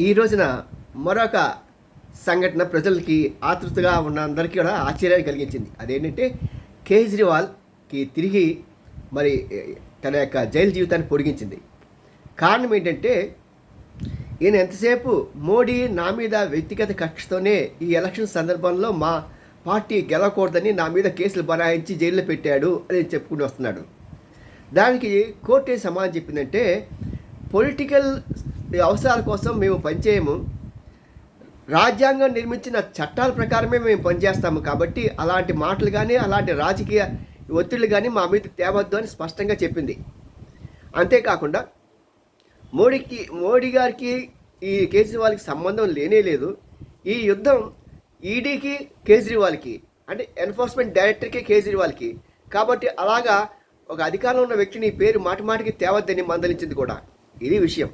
ఈ రోజున మరొక సంఘటన ప్రజలకి ఆతృతగా ఉన్న అందరికీ కూడా ఆశ్చర్యాన్ని కలిగించింది. అదేంటంటే కేజ్రీవాల్కి తిరిగి మరి తన యొక్క జైలు జీవితాన్ని పొడిగించింది. కారణం ఏంటంటే ఈయన ఎంతసేపు మోడీ నా మీద వ్యక్తిగత కక్షతోనే ఈ ఎలక్షన్ సందర్భంలో మా పార్టీ గెలవకూడదని నా మీద కేసులు బనాయించి జైల్లో పెట్టాడు అని చెప్పుకుంటూ వస్తున్నాడు. దానికి కోర్టు ఏం సమాధానం చెప్పిందంటే పొలిటికల్ అవసరాల కోసం మేము పనిచేయము. రాజ్యాంగం నిర్మించిన చట్టాల ప్రకారమే మేము పనిచేస్తాము కాబట్టి అలాంటి మాటలు కానీ అలాంటి రాజకీయ ఒత్తిళ్ళు కానీ మా మీద తేవద్దు అని స్పష్టంగా చెప్పింది. అంతేకాకుండా మోడీకి మోడీ గారికి ఈ కేజ్రీవాల్కి సంబంధం లేనే లేదు. ఈ యుద్ధం ఈడీకి కేజ్రీవాల్కి అంటే ఎన్ఫోర్స్మెంట్ డైరెక్టర్కి కేజ్రీవాల్కి. కాబట్టి అలాగా ఒక అధికారంలో ఉన్న వ్యక్తిని పేరు మాటిమాటికి తేవద్దని మందలించింది కూడా. ఇది విషయం.